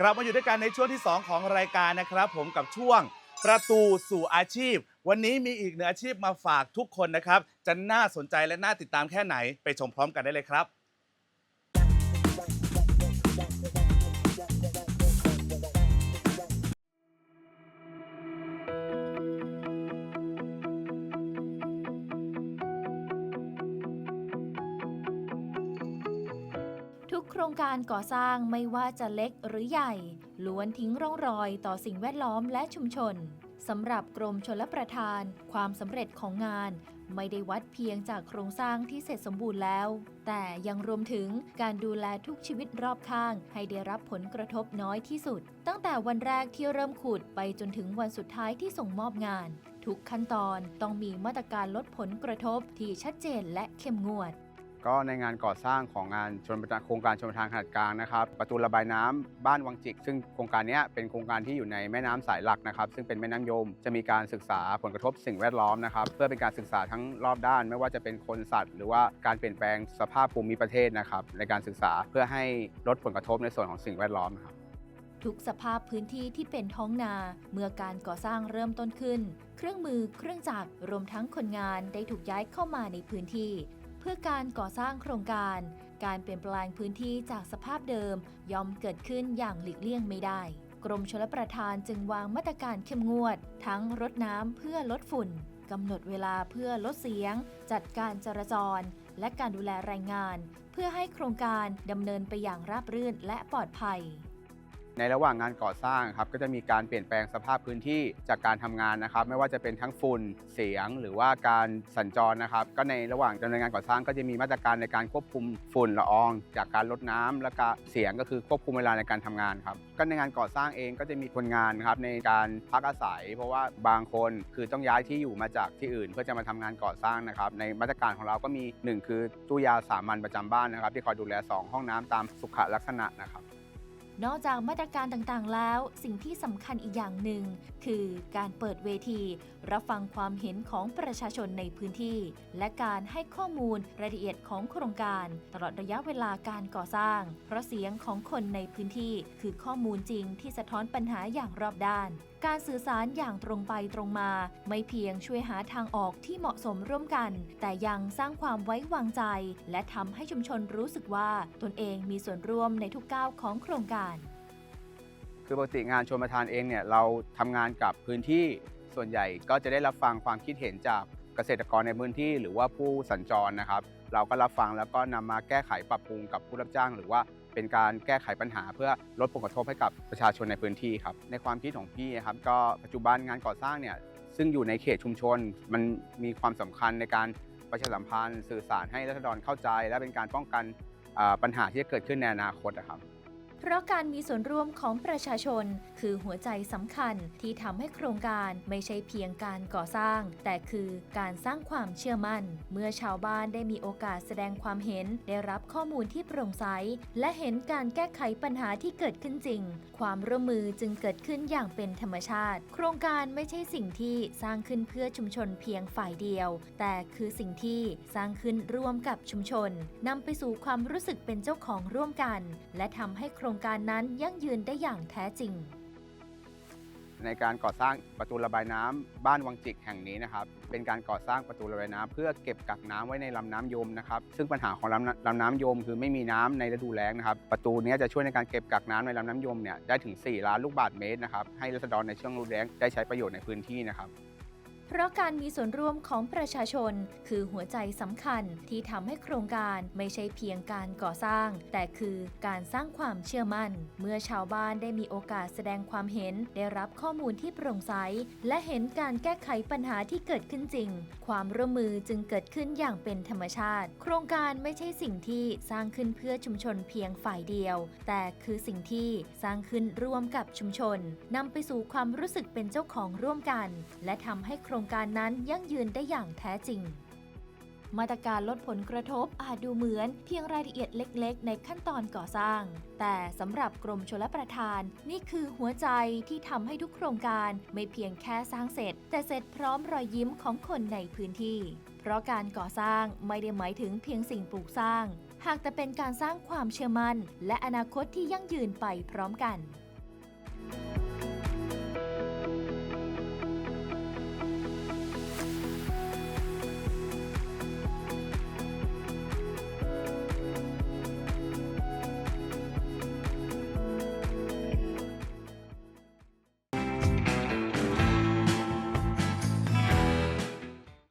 กลับมาอยู่ด้วยกันในช่วงที่ 2 ของรายการนะครับ ผมกับช่วงประตูสู่อาชีพ วันนี้มีอีกหนึ่งอาชีพมาฝากทุกคนนะครับ จะน่าสนใจและน่าติดตามแค่ไหนไปชมพร้อมกันได้เลยครับ โครงการก่อสร้างไม่ว่าจะเล็กหรือใหญ่ ล้วนทิ้งร่องรอยต่อสิ่งแวดล้อมและชุมชนสำหรับกรมชลประทาน ความสำเร็จของงาน ไม่ได้วัดเพียงจากโครงสร้างที่เสร็จสมบูรณ์แล้ว แต่ยังรวมถึงการดูแลทุกชีวิตรอบข้าง ให้ได้รับผลกระทบน้อยที่สุด ตั้งแต่วันแรกที่เริ่มขุดไปจนถึงวันสุดท้ายที่ส่งมอบงาน ทุกขั้นตอนต้องมีมาตรการลดผลกระทบที่ชัดเจนและเข้มงวด ก็ในงานก่อสร้างของงานชนประทานโครงการชนประทานขนาดกลางนะครับ ประตูระบายน้ำบ้านวังจิก ซึ่งโครงการนี้เป็นโครงการที่อยู่ในแม่น้ำสายหลักนะครับ ซึ่งเป็นแม่น้ำยม จะมีการศึกษาผลกระทบสิ่งแวดล้อมนะครับ เพื่อเป็นการศึกษาทั้งรอบด้าน ไม่ว่าจะเป็นคนสัตว์ หรือว่าการเปลี่ยนแปลงสภาพภูมิประเทศนะครับ ในการศึกษาเพื่อให้ลดผลกระทบในส่วนของสิ่งแวดล้อมครับทุกสภาพพื้นที่ที่เป็นท้องนาเมื่อการก่อสร้างเริ่มต้นขึ้น เครื่องมือเครื่องจักรรวมทั้งคนงานได้ถูกย้ายเข้ามาในพื้นที่ พื่อการก่อสร้างโครงการ การเปลี่ยนแปลงพื้นที่จากสภาพเดิมย่อมเกิดขึ้นอย่างหลีกเลี่ยงไม่ได้ กรมชลประทานจึงวางมาตรการเข้มงวด ทั้งรดน้ำเพื่อลดฝุ่นกำหนดเวลาเพื่อลดเสียง จัดการจราจร และการดูแลแรงงาน เพื่อให้โครงการดำเนินไปอย่างราบรื่นและปลอดภัย ในระหว่างงานก่อสร้างครับก็จะมีการเปลี่ยนแปลงสภาพพื้นที่จากการทำงานนะครับ ไม่ว่าจะเป็นทั้งฝุ่นเสียง หรือว่าการสัญจรนะครับ ก็ในระหว่างดำเนินงานก่อสร้างก็จะมีมาตรการในการควบคุมฝุ่นละออง จากการลดน้ำและก็เสียงก็คือควบคุมเวลาในการทำงานครับก็ในงานก่อสร้างเองก็จะมีคนงานครับในการพักอาศัย เพราะว่าบางคนคือต้องย้ายที่อยู่มาจากที่อื่น เพื่อจะมาทำงานก่อสร้างนะครับ ในมาตรการของเราก็มีหนึ่งคือตู้ยาสามัญประจำบ้านนะครับ ที่คอยดูแลสองห้องน้ำตามสุขลักษณะนะครับ นอกจากมาตรการต่างๆแล้ว สิ่งที่สำคัญอีกอย่างหนึ่ง คือการเปิดเวที รับฟังความเห็นของประชาชนในพื้นที่ และการให้ข้อมูลรายละเอียดของโครงการ ตลอดระยะเวลาการก่อสร้าง เพราะเสียงของคนในพื้นที่ คือข้อมูลจริงที่สะท้อนปัญหาอย่างรอบด้านการสื่อสารอย่างตรงไปตรงมา ไม่เพียงช่วยหาทางออกที่เหมาะสมร่วมกัน แต่ยังสร้างความไว้วางใจ และทำให้ชุมชนรู้สึกว่าตนเองมีส่วนร่วมในทุกก้าวของโครงการ คือปกติงานชนประทานเองเนี่ยเราทำงานกับพื้นที่ส่วนใหญ่ก็จะได้รับฟังความคิดเห็นจากเกษตรกรในพื้นที่หรือว่าผู้สัญจรนะครับ เราก็รับฟังแล้วก็นำมาแก้ไขปรับปรุงกับผู้รับจ้าง หรือว่า เป็นการแก้ไขปัญหา เพื่อลดผลกระทบให้กับประชาชนในพื้นที่ครับในความคิดของพี่ครับก็ปัจจุบันงานก่อสร้างเนี่ยซึ่งอยู่ในเขตชุมชน มันมีความสำคัญในการประชาสัมพันธ์ สื่อสารให้รัษฎรเข้าใจ และเป็นการป้องกันปัญหาที่จะเกิดขึ้นในอนาคตนะครับ เพราะการมีส่วนร่วมของประชาชน คือหัวใจสำคัญที่ทำให้โครงการไม่ใช่เพียงการก่อสร้าง แต่คือการสร้างความเชื่อมั่น เมื่อชาวบ้านได้มีโอกาสแสดงความเห็น ได้รับข้อมูลที่โปร่งใส และเห็นการแก้ไขปัญหาที่เกิดขึ้นจริง ความร่วมมือจึงเกิดขึ้นอย่างเป็นธรรมชาติ โครงการไม่ใช่สิ่งที่สร้างขึ้นเพื่อชุมชนเพียงฝ่ายเดียว แต่คือสิ่งที่สร้างขึ้นร่วมกับชุมชนนำไปสู่ความรู้สึกเป็นเจ้าของร่วมกัน และทำให้โครงรงการนั้นยั่งยืนได้อย่างแท้จริง ในการก่อสร้างประตูระบายน้ำบ้านวังจิกแห่งนี้นะครับ เป็นการก่อสร้างประตูระบายน้ำเพื่อเก็บกักน้ำไว้ในลำน้ำยมนะครับ ซึ่งปัญหาของลำน้ำลำน้ำยม คือไม่มีน้ำในฤดูแล้งนะครับ ประตูเนี้ยจะช่วยในการเก็บกักน้ำในลำน้ำยมเนี่ยได้ถึง 4 ล้านลูกบาศก์เมตรนะครับ ให้รัษฎรในช่วงฤดูแล้งได้ใช้ประโยชน์ในพื้นที่นะครับ เพราะการมีส่วนร่วมของประชาชน คือหัวใจสำคัญที่ทำให้โครงการไม่ใช่เพียงการก่อสร้าง แต่คือการสร้างความเชื่อมั่น เมื่อชาวบ้านได้มีโอกาสแสดงความเห็น ได้รับข้อมูลที่โปร่งใส และเห็นการแก้ไขปัญหาที่เกิดขึ้นจริง ความร่วมมือจึงเกิดขึ้นอย่างเป็นธรรมชาติ โครงการไม่ใช่สิ่งที่สร้างขึ้นเพื่อชุมชนเพียงฝ่ายเดียว แต่คือสิ่งที่สร้างขึ้นร่วมกับชุมชนนำไปสู่ความรู้สึกเป็นเจ้าของร่วมกัน และทำให้โครรงการนั้นยั่งยืนได้อย่างแท้จริง มาตรการลดผลกระทบอาจดูเหมือนเพียงรายละเอียดเล็กๆ ในขั้นตอนก่อสร้าง แต่สำหรับกรมชลประทาน นี่คือหัวใจที่ทำให้ทุกโครงการไม่เพียงแค่สร้างเสร็จ แต่เสร็จพร้อมรอยยิ้มของคนในพื้นที่ เพราะการก่อสร้างไม่ได้หมายถึงเพียงสิ่งปลูกสร้าง หากแต่เป็นการสร้างความเชื่อมั่น และอนาคตที่ยั่งยืนไปพร้อมกัน